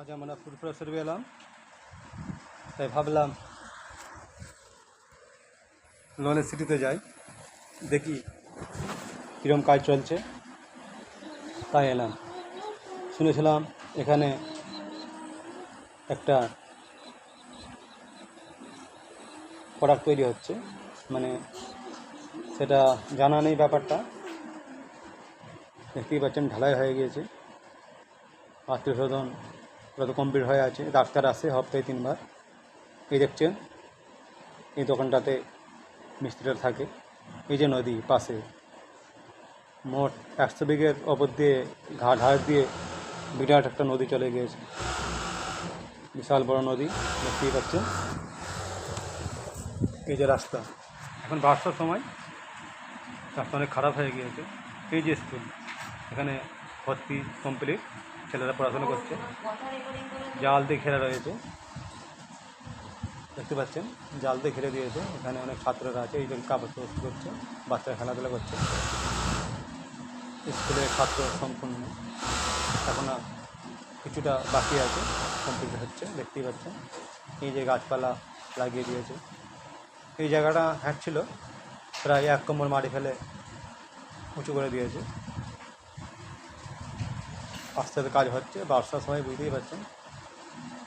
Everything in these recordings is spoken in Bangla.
আজ আমরা ফুরফুরা শরীফে এলাম। তাই ভাবলাম লোনের সিটিতে যাই, দেখি কীরকম কাজ চলছে। তাই এলাম। শুনেছিলাম এখানে একটা প্রোডাক্ট তৈরি হচ্ছে। মানে সেটা জানা নেই ব্যাপারটা। দেখতেই পাচ্ছেন, ঢালাই হয়ে গিয়েছে। আত্মীয় স্বজন ওরা তো কমপ্লিট হয়ে আছে, ডাক্তার আসে সপ্তাহে তিনবার। এই দেখছেন, এই দোকানটাতে মিস্ত্রিরা থাকে। এই যে নদী পাশে, মোট একশো বিঘের ওপর দিয়ে ঘাট হাট দিয়ে বিরাট একটা নদী চলে গিয়েছে। বিশাল বড় নদী, দেখতেই পাচ্ছেন। এই যে রাস্তা, এখন বার্ষার সময় রাস্তা অনেক খারাপ হয়ে গিয়েছে। এই যে স্কুল, এখানে ভর্তি কমপ্লিট। ছেলেরা পড়াশোনা করছে। জাল দিয়ে ঘেরা রয়েছে। দেখতে পাচ্ছেন? জাল দিয়ে ঘিরে দিয়েছে। এখানে অনেক ছাত্ররা আছে। এই জন্য কাপড় করছে। বাচ্চারা খেলাধুলা করছে। স্কুলের ছাত্র সম্পূর্ণ। এখন কিছুটা বাকি আছে। কমপ্লিট হচ্ছে। দেখতেই পাচ্ছেন? এই যে গাছপালা লাগিয়ে দিয়েছে। এই জায়গাটা হ্যাঁটছিল প্রায় এক কোমর মাটি ফেলে উঁচু করে দিয়েছে। আস্তে কাজ হচ্ছে বর্ষার সময় বুঝতেই পারছেন।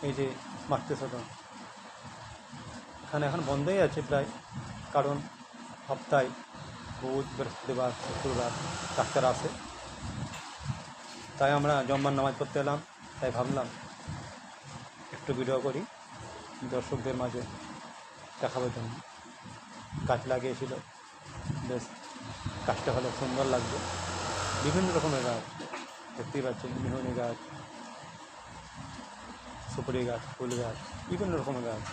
এই যে মাতৃ সদন। এখানে এখন বন্ধই আছে প্রায়, কারণ সপ্তাহে বুধ বৃহস্পতিবার শুক্রবার ডাক্তার আসে। তাই আমরা জম্মার নামাজ পড়তে এলাম, তাই ভাবলাম একটু ভিডিও করি, দর্শকদের মাঝে দেখাবার জন্য। গাছ লাগিয়েছিল, বেশ, গাছটা হলে সুন্দর লাগবে বিভিন্ন রকমের গাছ। দেখতেই পাচ্ছেন মেহনি গাছ, সুপুরি গাছ, ফুল গাছ, বিভিন্ন রকমের গাছ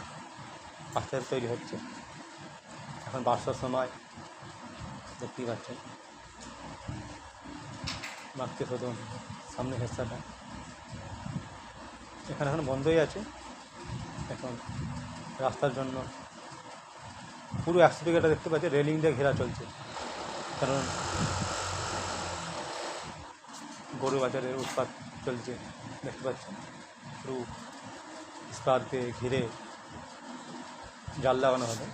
আস্তে তৈরি হচ্ছে। এখন বার্ষার সময়, দেখতেই পাচ্ছেন। মাতৃ সদন সামনে হেসাটা এখানে এখন বন্ধই আছে। এখন রাস্তার জন্য পুরো একশো বিঘাটা দেখতে পাচ্ছি, রেলিং দিয়ে ঘেরা চলছে। কারণ গরু বাজারের উৎপাত চলছে দেখতে পাচ্ছেন। পুরো ইস্পাত দিয়ে ঘিরে জাল লাগানো হবে।